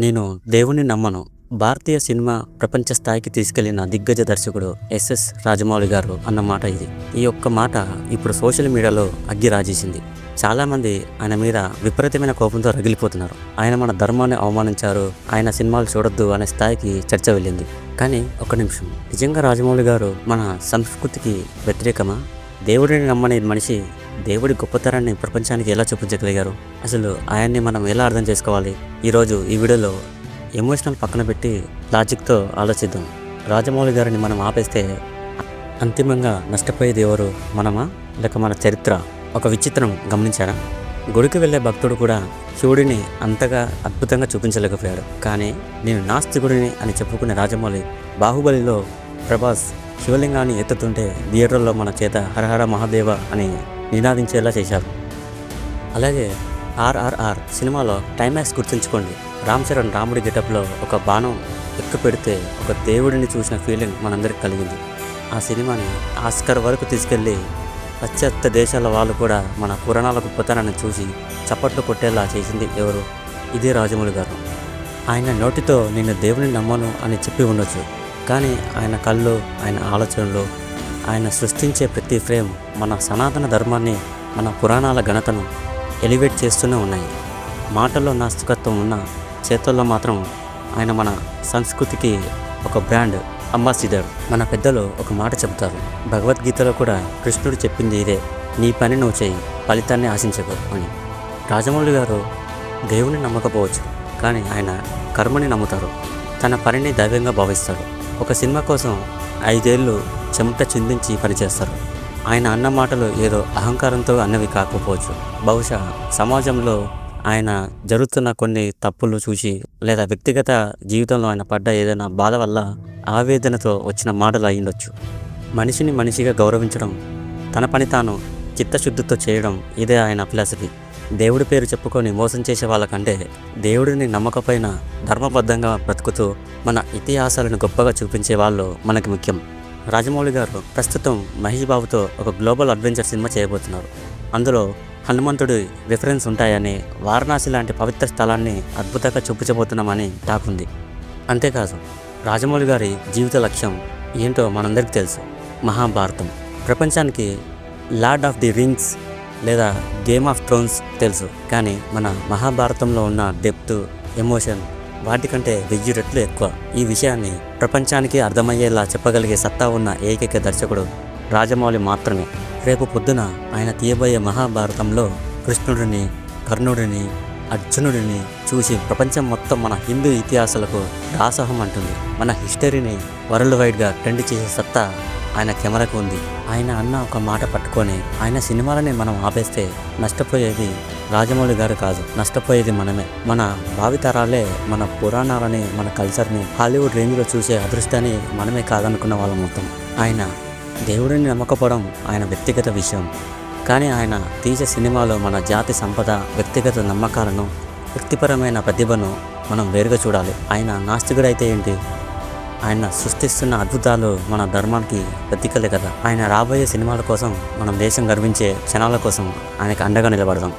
నేను దేవుని నమ్మను. భారతీయ సినిమా ప్రపంచ స్థాయికి తీసుకెళ్ళిన దిగ్గజ దర్శకుడు ఎస్ఎస్ రాజమౌళి గారు అన్న మాట ఇది. ఈ ఒక్క మాట ఇప్పుడు సోషల్ మీడియాలో అగ్గి రాజేసింది. చాలామంది ఆయన మీద విపరీతమైన కోపంతో రగిలిపోతున్నారు. ఆయన మన ధర్మాన్ని అవమానించారు. ఆయన సినిమాలు చూడొద్దు అనే స్థాయికి చర్చ వెళ్ళింది. కానీ ఒక నిమిషం. నిజంగా రాజమౌళి గారు మన సంస్కృతికి వ్యతిరేకమా? దేవుడిని నమ్మని మనిషి దేవుడి గొప్పతనాన్ని ప్రపంచానికి ఎలా చూపించగలిగారు? అసలు ఆయన్ని మనం ఎలా అర్థం చేసుకోవాలి? ఈరోజు ఈ వీడియోలో ఎమోషనల్ పక్కన పెట్టి లాజిక్తో ఆలోచిద్దాం. రాజమౌళి గారిని మనం ఆపేస్తే అంతిమంగా నష్టపోయేది ఎవరు? మనమా? లేక మన చరిత్ర? ఒక విచిత్రం గమనించారా? గుడికి వెళ్ళే భక్తుడు కూడా శివుడిని అంతగా అద్భుతంగా చూపించలేకపోయాడు. కానీ నేను నాస్తికుడిని అని చెప్పుకునే రాజమౌళి బాహుబలిలో ప్రభాస్ శివలింగాన్ని ఎత్తుతుంటే థియేటర్లో మన చేత హరహర మహాదేవ అని నినాదించేలా చేశారు. అలాగే ఆర్ఆర్ఆర్ సినిమాలో టైమాక్స్ గుర్తుంచుకోండి. రామ్ చరణ్ రాముడి గెటప్లో ఒక బాణం ఎక్కు పెడితే ఒక దేవుడిని చూసిన ఫీలింగ్ మనందరికి కలిగింది. ఆ సినిమాని ఆస్కర్ వరకు తీసుకెళ్ళి పాశ్చాత్య దేశాల వాళ్ళు కూడా మన పురాణాల గొప్పతనాన్ని చూసి చప్పట్లు కొట్టేలా చేసింది ఎవరు? ఇదే రాజమౌళి గారు. ఆయన నోటితో నేను దేవుని నమ్మను అని చెప్పి ఉండొచ్చు. కానీ ఆయన కళ్ళు ఆయన ఆలోచనలు ఆయన సృష్టించే ప్రతి ఫ్రేమ్ మన సనాతన ధర్మాన్ని మన పురాణాల ఘనతను ఎలివేట్ చేస్తూనే ఉన్నాయి. మాటల్లో నాస్తికత్వం ఉన్న చేతుల్లో మాత్రం ఆయన మన సంస్కృతికి ఒక బ్రాండ్ అంబాసిడర్. మన పెద్దలు ఒక మాట చెబుతారు. భగవద్గీతలో కూడా కృష్ణుడు చెప్పింది ఇదే నీ పని నువ్వు చేయి ఫలితాన్ని ఆశించకు అని. రాజమౌళి గారు దేవుని నమ్మకపోవచ్చు కానీ ఆయన కర్మని నమ్ముతారు. తన పనిని దైవంగా భావిస్తారు. ఒక సినిమా కోసం ఐదేళ్ళు చెమట చిందించి పనిచేస్తారు. ఆయన అన్న మాటలు ఏదో అహంకారంతో అన్నవి కాకపోవచ్చు. బహుశా సమాజంలో ఆయన జరుగుతున్న కొన్ని తప్పులు చూసి లేదా వ్యక్తిగత జీవితంలో ఆయన పడ్డ ఏదైనా బాధ వల్ల ఆవేదనతో వచ్చిన మాటలు అయ్యుండొచ్చు. మనిషిని మనిషిగా గౌరవించడం తన పని తాను చిత్తశుద్ధితో చేయడం ఇదే ఆయన ఫిలాసఫీ. దేవుడి పేరు చెప్పుకొని మోసం చేసే వాళ్ళకంటే దేవుడిని నమ్మకపోయినా ధర్మబద్ధంగా బ్రతుకుతూ మన ఇతిహాసాలను గొప్పగా చూపించే వాళ్ళు మనకి ముఖ్యం. రాజమౌళి గారు ప్రస్తుతం మహేష్ బాబుతో ఒక గ్లోబల్ అడ్వెంచర్ సినిమా చేయబోతున్నారు. అందులో హనుమంతుడి రిఫరెన్స్ ఉంటాయని వారణాసి లాంటి పవిత్ర స్థలాన్ని అద్భుతంగా చూపించబోతున్నామని టాక్ ఉంది అంతేకాదు రాజమౌళి గారి జీవిత లక్ష్యం ఏంటో మనందరికీ తెలుసు. మహాభారతం. ప్రపంచానికి లార్డ్ ఆఫ్ ది రింగ్స్ లేదా గేమ్ ఆఫ్ థ్రోన్స్ తెలుసు. కానీ మన మహాభారతంలో ఉన్న డెప్త్ ఎమోషన్ వాటికంటే వెయ్యి రెట్లు ఎక్కువ. ఈ విషయాన్ని ప్రపంచానికి అర్థమయ్యేలా చెప్పగలిగే సత్తా ఉన్న ఏకైక దర్శకుడు రాజమౌళి మాత్రమే. రేపు పొద్దున ఆయన తీయబోయే మహాభారతంలో కృష్ణుడిని కర్ణుడిని అర్జునుడిని చూసి ప్రపంచం మొత్తం మన హిందూ ఇతిహాసాలకు దాసహం అంటుంది. మన హిస్టరీని వరల్డ్ వైడ్గా ట్రెండ్ చేసే సత్తా ఆయన కెమెరాకు ఉంది. ఆయన అన్న ఒక మాట పట్టుకొని ఆయన సినిమాలని మనం ఆపేస్తే నష్టపోయేది రాజమౌళి గారు కాదు నష్టపోయేది మనమే. మన భావితరాలే మన పురాణాలని మన కల్చర్ని హాలీవుడ్ రేంజ్లో చూసే అదృష్టాన్ని మనమే కాదనుకున్న వాళ్ళం మొత్తం. ఆయన దేవుడిని నమ్మకపోవడం ఆయన వ్యక్తిగత విషయం. కానీ ఆయన తీసే సినిమాలో మన జాతి సంపద వ్యక్తిగత నమ్మకాలను వ్యక్తిపరమైన ప్రతిభను మనం వేరుగా చూడాలి. ఆయన నాస్తికుడైతే ఏంటి? ఆయన సృష్టిస్తున్న అద్భుతాలు మన ధర్మానికి ప్రతీకలే కదా. ఆయన రాబోయే సినిమాల కోసం మనం దేశం గర్వించే క్షణాల కోసం ఆయనకు అండగా నిలబడదాం.